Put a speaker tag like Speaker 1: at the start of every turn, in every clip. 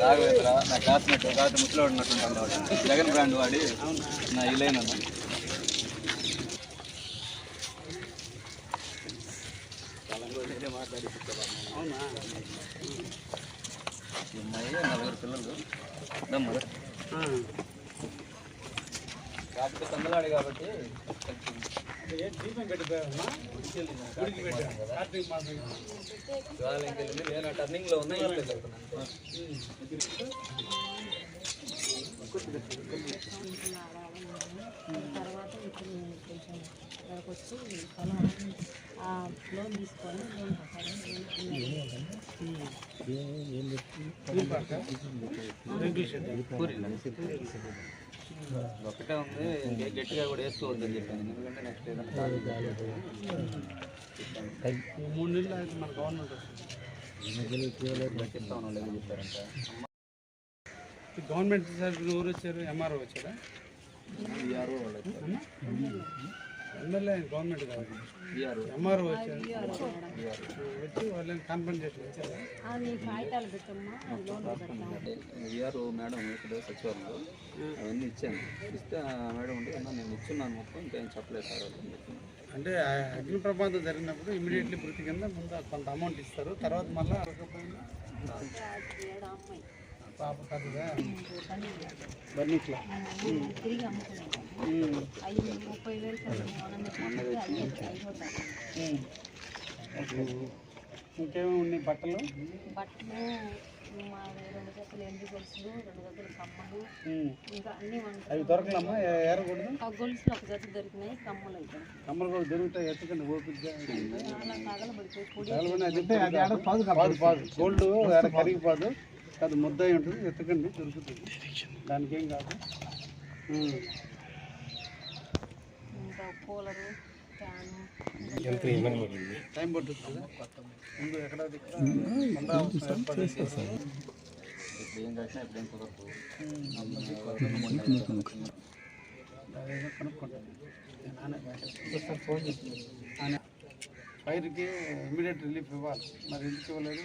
Speaker 1: రాఘవేంద్ర నా క్లాస్మేట్ రాత్రి ముసలి ఉన్నట్టుంటాను కాబట్టి జగన్ బ్రాండ్ వాడి నా ఇలైన అమ్మాయి నలుగురు పిల్లలు దమ్మ కాకపోతే తమిళనాడు కాబట్టి టర్నింగ్లో ఉన్నా
Speaker 2: తర్వాత ఇప్పుడు కొంచెం ఇక్కడికి వచ్చి పొలం ఆ లోన్ తీసుకొని లోన్
Speaker 1: ఒకటే ఉంది. గట్టిగా కూడా వేసుకోవద్దని చెప్పాను. ఎందుకంటే నెక్స్ట్ ఏదైనా
Speaker 3: మూడు నెలలు అయితే మన గవర్నమెంట్ వస్తుంది.
Speaker 1: చెప్పారంట.
Speaker 3: గవర్నమెంట్ సర్వీస్ ఎవరు వచ్చారు? ఎంఆర్ఓ వచ్చారా?
Speaker 1: విఆర్ఓ వాళ్ళు వచ్చారు.
Speaker 3: ఎమ్మెల్యే గవర్నమెంట్ కాదు.
Speaker 1: విఆర్ఓ
Speaker 3: ఎంఆర్ఓ వచ్చారు. వచ్చి వాళ్ళని
Speaker 2: లోన్ పెడతాను
Speaker 1: విఆర్ఓ మేడం ఇక్కడ సచివాలయంలో అవన్నీ ఇచ్చాను. ఇస్తే మేడం ఉంటే నేను ఇచ్చున్నాను మొత్తం ఇంకేం చెప్పలేదు సార్
Speaker 3: అంటే అగ్ని ప్రమాదం జరిగినప్పుడు ఇమీడియట్లీ మృతి కింద ముందు కొంత అమౌంట్ ఇస్తారు. తర్వాత మళ్ళీ
Speaker 2: ఏడు అమ్మాయి?
Speaker 3: పాప కథగా
Speaker 2: పని ముప్పై వేలు
Speaker 3: ఇంకేమో ఉన్నాయి బట్టలు?
Speaker 2: బట్టలు మా రెండు జతలు ఎండు గొలుసులు రెండు జతలు కమ్మలు. ఇంకా అన్నీ
Speaker 3: అవి దొరకలమ్మా? ఏరకూడదు
Speaker 2: ఆ గొలుసులు ఒక జత దొరికినాయి కమ్మలు అయితే.
Speaker 3: కమ్మలు కూడా దొరుకుతాయి ఎత్తుకండి ఓపికగా
Speaker 2: అలా తగలబడిపోయి పొడి
Speaker 3: తగలబడిన అది పాదు పాదు గోల్డ్ ఏడ కరిగిపోదు. అది ముద్ద ఉంటుంది ఎత్తకండి దొరుకుతుంది. దానికి ఏం కాదు
Speaker 2: కూలరు
Speaker 3: ఫైర్కి ఇమీడియట్ రిలీఫ్ ఇవ్వాలి. మరి ఎందుకు ఇవ్వలేదు?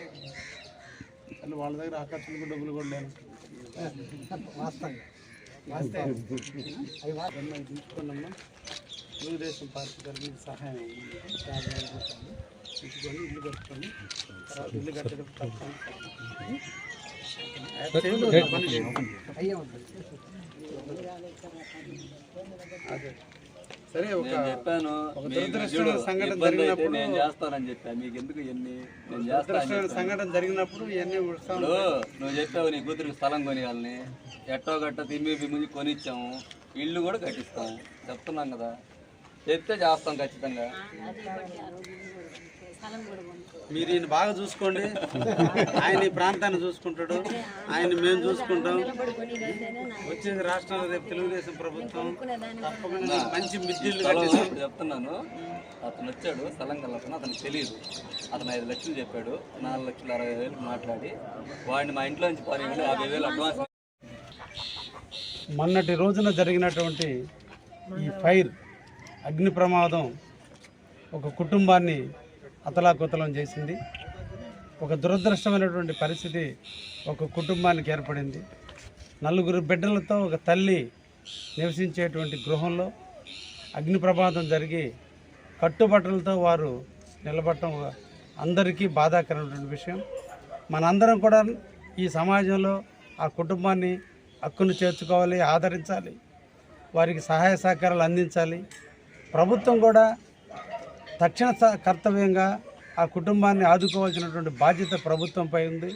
Speaker 3: అసలు వాళ్ళ దగ్గర ఆ ఖర్చులకు డబ్బులు కూడా లేను వాస్తవంగా వాస్తే అవి వాస్తవం తీసుకున్నాము తెలుగుదేశం పార్టీ తరఫున సహాయం తీసుకొని ఇల్లు కట్టుకొని తర్వాత ఇల్లు కట్టడం అదే సరే ఒక
Speaker 1: నేను చెప్పాను.
Speaker 3: సంఘటన జరిగినప్పుడు-
Speaker 1: నేను చేస్తానని చెప్పా. మీకు ఎందుకు ఎన్ని నేను చేస్తాను
Speaker 3: సంఘటన జరిగినప్పుడు ఇవన్నీ
Speaker 1: ఇప్పుడు నువ్వు చెప్పావు నీ కూతురికి స్థలం కొనియాలని. ఎట్టో గట్ట తిమ్మి ముందు కొనిచ్చాము. ఇల్లు కూడా కట్టిస్తాం. చెప్తున్నాం కదా. చెప్తే చేస్తాం ఖచ్చితంగా.
Speaker 3: మీరు ఈయన బాగా చూసుకోండి. ఆయన ఈ ప్రాంతాన్ని చూసుకుంటాడు. ఆయన మేము చూసుకుంటాం. వచ్చేది రాష్ట్రంలో రేపు తెలుగుదేశం ప్రభుత్వం. తప్పకుండా మంచి
Speaker 1: ఇప్పుడు చెప్తున్నాను. అతను వచ్చాడు స్థలం కలపన అతనికి తెలియదు అతను ఐదు లక్షలు చెప్పాడు నాలుగు లక్షల అరవై వేలు మాట్లాడి వాడిని మా ఇంట్లో నుంచి పది వేలు యాభై వేలు అడ్వాన్స్
Speaker 3: మొన్నటి రోజున జరిగినటువంటి ఈ ఫైర్ అగ్ని ప్రమాదం ఒక కుటుంబాన్ని అతలాకుతలం చేసింది. ఒక దురదృష్టమైనటువంటి పరిస్థితి ఒక కుటుంబానికి ఏర్పడింది. నలుగురు బిడ్డలతో ఒక తల్లి నివసించేటువంటి గృహంలో అగ్ని ప్రమాదం జరిగి కట్టుబట్టలతో వారు నిలబడటం అందరికీ బాధాకరమైనటువంటి విషయం. మనందరం కూడా ఈ సమాజంలో ఆ కుటుంబాన్ని హక్కును చేర్చుకోవాలి ఆదరించాలి. వారికి సహాయ సహకారాలు అందించాలి. ప్రభుత్వం కూడా తక్షణ స- కర్తవ్యంగా ఆ కుటుంబాన్ని ఆదుకోవాల్సినటువంటి బాధ్యత ప్రభుత్వంపై ఉంది.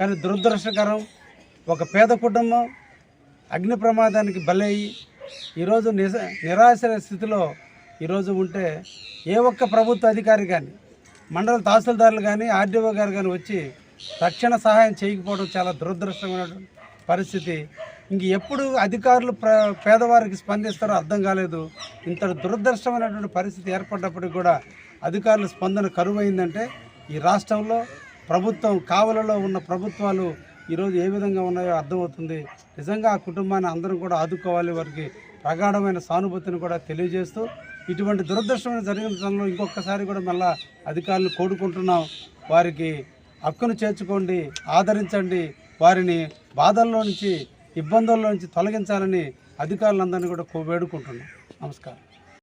Speaker 3: కానీ దురదృష్టకరం ఒక పేద కుటుంబం అగ్ని ప్రమాదానికి బలయ్యి ఈరోజు నిజ నిరాశ స్థితిలో ఈరోజు ఉంటే ఏ ఒక్క ప్రభుత్వ అధికారి కానీ మండల తహసీల్దారులు కానీ ఆర్డీఓ గారు కానీ వచ్చి తక్షణ సహాయం చేయకపోవడం చాలా దురదృష్టమైనటువంటి పరిస్థితి. ఇంక ఎప్పుడు అధికారులు పేదవారికి స్పందిస్తారో అర్థం కాలేదు. ఇంత దురదృష్టమైనటువంటి పరిస్థితి ఏర్పడ్డప్పటికి కూడా అధికారుల స్పందన కరువైందంటే ఈ రాష్ట్రంలో ప్రభుత్వం కావలలో ఉన్న ప్రభుత్వాలు ఈరోజు ఏ విధంగా ఉన్నాయో అర్థమవుతుంది. నిజంగా ఆ కుటుంబాన్ని అందరం కూడా ఆదుకోవాలి వారికి ప్రగాఢమైన సానుభూతిని కూడా తెలియజేస్తూ ఇటువంటి దురదృష్టమైన జరిగిన సమయంలో ఇంకొకసారి కూడా మళ్ళా అధికారులు కోరుకుంటున్నాం. వారికి హక్కును చేర్చుకోండి ఆదరించండి. వారిని బాధల్లో నుంచి ఇబ్బందుల నుంచి తొలగించాలని అధికారులందరినీ కూడా వేడుకుంటున్నాం. నమస్కారం.